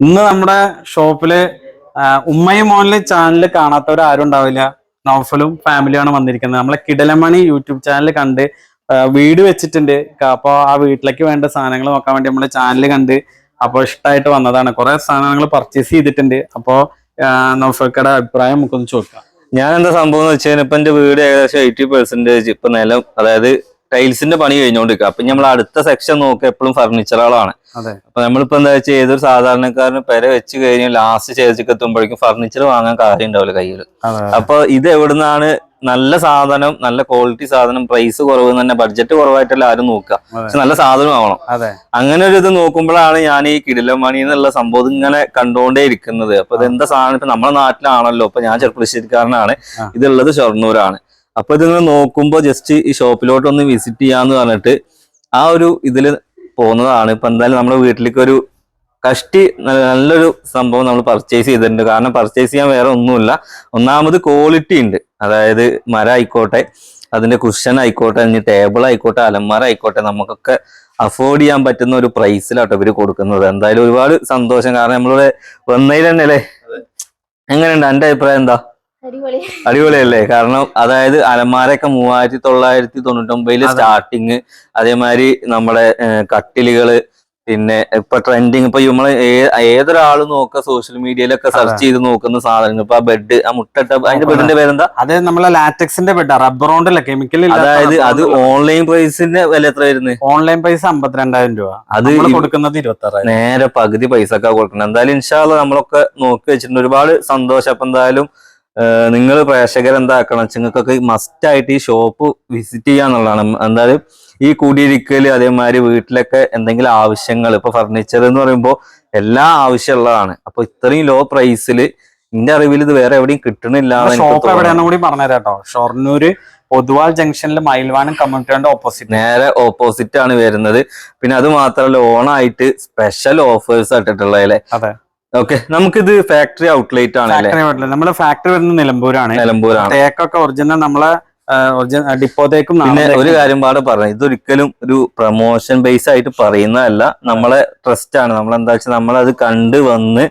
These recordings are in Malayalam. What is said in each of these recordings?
ഇന്ന് നമ്മുടെ ഷോപ്പിൽ ഉമ്മയും മോനിലെ ചാനൽ കാണാത്തവർ ആരും ഉണ്ടാവില്ല. നോഫലും ഫാമിലിയാണ് വന്നിരിക്കുന്നത്. നമ്മളെ കിടലമണി യൂട്യൂബ് ചാനൽ കണ്ട് വീട് വെച്ചിട്ടുണ്ട്. അപ്പൊ ആ വീട്ടിലേക്ക് വേണ്ട സാധനങ്ങൾ നോക്കാൻ വേണ്ടി നമ്മളെ ചാനൽ കണ്ട് അപ്പോൾ ഇഷ്ടമായിട്ട് വന്നതാണ്. കുറെ സാധനങ്ങൾ പർച്ചേസ് ചെയ്തിട്ടുണ്ട്. അപ്പോ നൗഫൽക്കയുടെ അഭിപ്രായം നമുക്കൊന്ന് ചോദിക്കാം. ഞാൻ എന്താ സംഭവം എന്ന് വെച്ചാൽ ഇപ്പൊ എന്റെ വീട് ഏകദേശം എയ്റ്റി പെർസെന്റേജ് ഇപ്പൊ നിലം അതായത് ടൈൽസിന്റെ പണി കഴിഞ്ഞുകൊണ്ടിരിക്കുക അപ്പൊ നമ്മൾ അടുത്ത സെക്ഷൻ നോക്കുക എപ്പോഴും ഫർണിച്ചറുകളാണ് അപ്പൊ നമ്മളിപ്പോ എന്താ വെച്ചാൽ ഏതൊരു സാധാരണക്കാരന് പെര വെച്ച് കഴിഞ്ഞ് ലാസ്റ്റ് സ്റ്റേജിലേക്ക് എത്തുമ്പോഴേക്കും ഫർണിച്ചർ വാങ്ങാൻ കാര്യം ഉണ്ടാവില്ല കയ്യിൽ അപ്പൊ ഇത് എവിടുന്നാണ് നല്ല സാധനം നല്ല ക്വാളിറ്റി സാധനം പ്രൈസ് കുറവ് തന്നെ ബഡ്ജറ്റ് കുറവായിട്ടല്ല ആരും നോക്കുക. പക്ഷെ നല്ല സാധനം ആവണം അങ്ങനെ ഒരു ഇത് നോക്കുമ്പോഴാണ് ഞാൻ ഈ കിടിലമണി എന്നുള്ള സംഭവം ഇങ്ങനെ കണ്ടുകൊണ്ടേ ഇരിക്കുന്നത്. അപ്പൊ ഇത് എന്താ സാധനം? ഇപ്പൊ നമ്മുടെ നാട്ടിലാണല്ലോ. ഇപ്പൊ ഞാൻ ചെറുപ്പശ്ശേരിക്കാരനാണ്. ഇതുള്ളത് ഷൊർണൂരാണ്. അപ്പൊ ഇതിങ്ങനെ നോക്കുമ്പോ ജസ്റ്റ് ഈ ഷോപ്പിലോട്ട് ഒന്ന് വിസിറ്റ് ചെയ്യാന്ന് പറഞ്ഞിട്ട് ആ ഒരു ഇതിൽ പോകുന്നതാണ്. ഇപ്പൊ എന്തായാലും നമ്മുടെ വീട്ടിലേക്ക് ഒരു കഷ്ടി നല്ലൊരു സംഭവം നമ്മൾ പർച്ചേസ് ചെയ്തിട്ടുണ്ട്. കാരണം പർച്ചേസ് ചെയ്യാൻ വേറെ ഒന്നുമില്ല. ഒന്നാമത് ക്വാളിറ്റി ഉണ്ട്. അതായത് മരം ആയിക്കോട്ടെ അതിന്റെ കുഷൻ ആയിക്കോട്ടെ ഇനി ടേബിൾ ആയിക്കോട്ടെ അലമാര ആയിക്കോട്ടെ നമുക്കൊക്കെ അഫോർഡ് ചെയ്യാൻ പറ്റുന്ന ഒരു പ്രൈസിലാട്ടോ ഇവർ കൊടുക്കുന്നത്. എന്തായാലും ഒരുപാട് സന്തോഷം. കാരണം നമ്മളിവിടെ വന്നതിൽ തന്നെ അല്ലേ എങ്ങനെയുണ്ട്? എന്റെ അഭിപ്രായം എന്താ? അടിപൊളിയല്ലേ? കാരണം അതായത് അലമാരൊക്കെ മൂവായിരത്തി തൊള്ളായിരത്തി തൊണ്ണൂറ്റൊമ്പതിൽ. സ്റ്റാർട്ടിങ് അതേമാതിരി നമ്മുടെ കട്ടിലുകൾ പിന്നെ ഇപ്പൊ ട്രെൻഡിങ് ഇപ്പൊ നമ്മൾ ഏതൊരാൾ നോക്കുക സോഷ്യൽ മീഡിയയിലൊക്കെ സെർച്ച്. ചെയ്ത് നോക്കുന്ന സാധനങ്ങൾ ഇപ്പൊ ആ ബെഡ് ആ മുട്ടട്ട അതിന്റെ അതെ. ബെഡിന്റെ പേരെന്താ? അത് നമ്മളെ ലാറ്റക്സിന്റെ ബെഡ് റബ്ബർ കൊണ്ടല്ല കെമിക്കൽ അതായത് അത് ഓൺലൈൻ പ്രൈസിന്റെ വില എത്ര വരുന്നത് ഓൺലൈൻ പ്രൈസ് അമ്പത്തിരണ്ടായിരം രൂപ. അത് നമ്മൾ കൊടുക്കുന്നത് ഇരുപത്തി നേരെ പകുതി പൈസ ഒക്കെ കൊടുക്കണം എന്തായാലും ഇൻഷാല്ല നമ്മളൊക്കെ നോക്കി വെച്ചിട്ടുണ്ട്. ഒരുപാട് സന്തോഷം. അപ്പൊ എന്തായാലും നിങ്ങൾ പ്രേക്ഷകർ എന്താക്കണം നിങ്ങൾക്കൊക്കെ മസ്റ്റായിട്ട് ഈ ഷോപ്പ് വിസിറ്റ് ചെയ്യുക എന്നുള്ളതാണ് എന്തായാലും ഈ കൂടിയിരിക്കൽ അതേമാതിരി വീട്ടിലൊക്കെ എന്തെങ്കിലും ആവശ്യങ്ങൾ ഇപ്പൊ ഫർണിച്ചർ എന്ന് പറയുമ്പോൾ എല്ലാ ആവശ്യമുള്ളതാണ് അപ്പൊ ഇത്രയും ലോ പ്രൈസിൽ എന്റെ അറിവിൽ ഇത് വേറെ എവിടെയും കിട്ടണില്ല ഷോപ്പ് എവിടെയാണെന്ന് കൂടി പറഞ്ഞുതരാട്ടോ. ഷൊർണൂര് പൊതുവാൾ ജംഗ്ഷനിൽ മയിൽവാനം കമ്മ്യൂണിറ്റിയുടെ ഓപ്പോസിറ്റ് നേരെ ഓപ്പോസിറ്റ് ആണ് വരുന്നത്. പിന്നെ അത് മാത്രമല്ല ഓണായിട്ട് സ്പെഷ്യൽ ഓഫേഴ്സ് ഇട്ടിട്ടുള്ളത് അല്ലേ അതെ. ഓക്കെ നമുക്കിത് ഫാക്ടറി ഔട്ട്ലെറ്റ് ആണ് നമ്മുടെ ഫാക്ടറി വരുന്നത് നിലമ്പൂരാണ്. നിലമ്പൂരാണ്. തേക്കൊക്കെ ഒറിജിനൽ നമ്മളെ ഡിപ്പോതേക്കും പിന്നെ ഒരു കാര്യം പാടെ പറഞ്ഞു. ഇതൊരിക്കലും ഒരു പ്രൊമോഷൻ ബേസ് ആയിട്ട് പറയുന്നതല്ല. നമ്മളെ ട്രസ്റ്റ് ആണ്. നമ്മൾ എന്താ വെച്ചാൽ നമ്മളത് കണ്ട് വന്ന്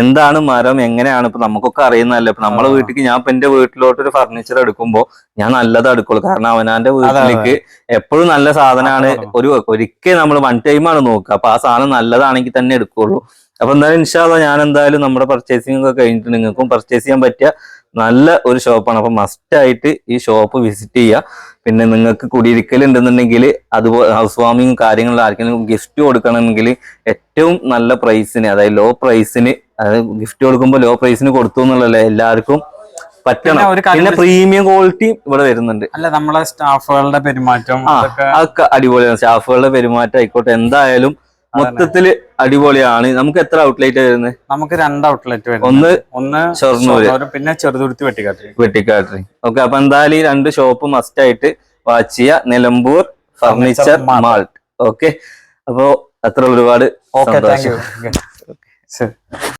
എന്താണ് മരം എങ്ങനെയാണ് ഇപ്പൊ നമുക്കൊക്കെ അറിയുന്നതല്ല. ഇപ്പൊ നമ്മളെ. വീട്ടിലേക്ക് ഞാൻ ഇപ്പൊ എന്റെ വീട്ടിലോട്ട് ഒരു ഫർണിച്ചർ എടുക്കുമ്പോ ഞാൻ നല്ലത് എടുക്കുള്ളൂ. കാരണം അവനാന്റെ വീട്ടിലേക്ക് എപ്പോഴും നല്ല സാധനമാണ് ഒരു ഒരിക്കൽ നമ്മൾ വൺ ടൈം ആണ് നോക്കുക. അപ്പൊ ആ സാധനം നല്ലതാണെങ്കിൽ തന്നെ എടുക്കുള്ളൂ. അപ്പൊ എന്തായാലും ഇൻഷാല്ല ഞാൻ എന്തായാലും നമ്മുടെ പർച്ചേസിംഗ് ഒക്കെ കഴിഞ്ഞിട്ട് നിങ്ങൾക്കും പർച്ചേസ് ചെയ്യാൻ പറ്റിയ നല്ല ഒരു ഷോപ്പാണ് അപ്പൊ മസ്റ്റ് ആയിട്ട് ഈ ഷോപ്പ് വിസിറ്റ് ചെയ്യുക പിന്നെ നിങ്ങൾക്ക് കുടിയിരിക്കൽ ഉണ്ടെന്നുണ്ടെങ്കിൽ അതുപോലെ ഹൗസ് വാമിങ് കാര്യങ്ങളിൽ ആർക്കെങ്കിലും ഗിഫ്റ്റ് കൊടുക്കണമെങ്കിൽ ഏറ്റവും നല്ല പ്രൈസിന് അതായത് ലോ പ്രൈസിന് അതായത് ഗിഫ്റ്റ് കൊടുക്കുമ്പോൾ ലോ പ്രൈസിന് കൊടുത്തു എന്നുള്ളതല്ലേ? എല്ലാവർക്കും പറ്റണം. പിന്നെ പ്രീമിയം ക്വാളിറ്റി ഇവിടെ വരുന്നുണ്ട്. അല്ല നമ്മളെ സ്റ്റാഫുകളുടെ പെരുമാറ്റം അതൊക്കെ അടിപൊളിയാണ്. സ്റ്റാഫുകളുടെ പെരുമാറ്റം ആയിക്കോട്ടെ. എന്തായാലും മൊത്തത്തിൽ അടിപൊളിയാണ്. നമുക്ക് എത്ര ഔട്ട്ലെറ്റ് വരുന്നത് നമുക്ക് രണ്ട് ഔട്ട്ലെറ്റ് വരുന്നത്. ഒന്ന് ഒന്ന് ഷൊർണൂര്. പിന്നെ ചെറുതുരുത്തി വെട്ടിക്കാട്ടറി വെട്ടിക്കാട്ടറി ഓക്കെ അപ്പൊ എന്തായാലും ഈ രണ്ട് ഷോപ്പ് മസ്റ്റ് ആയിട്ട് വാച്ച് ചെയ്യുക. നിലമ്പൂർ ഫർണിച്ചർ. മാൾട്ട് ഓക്കെ അപ്പോ അത്ര ഒരുപാട് സന്തോഷം.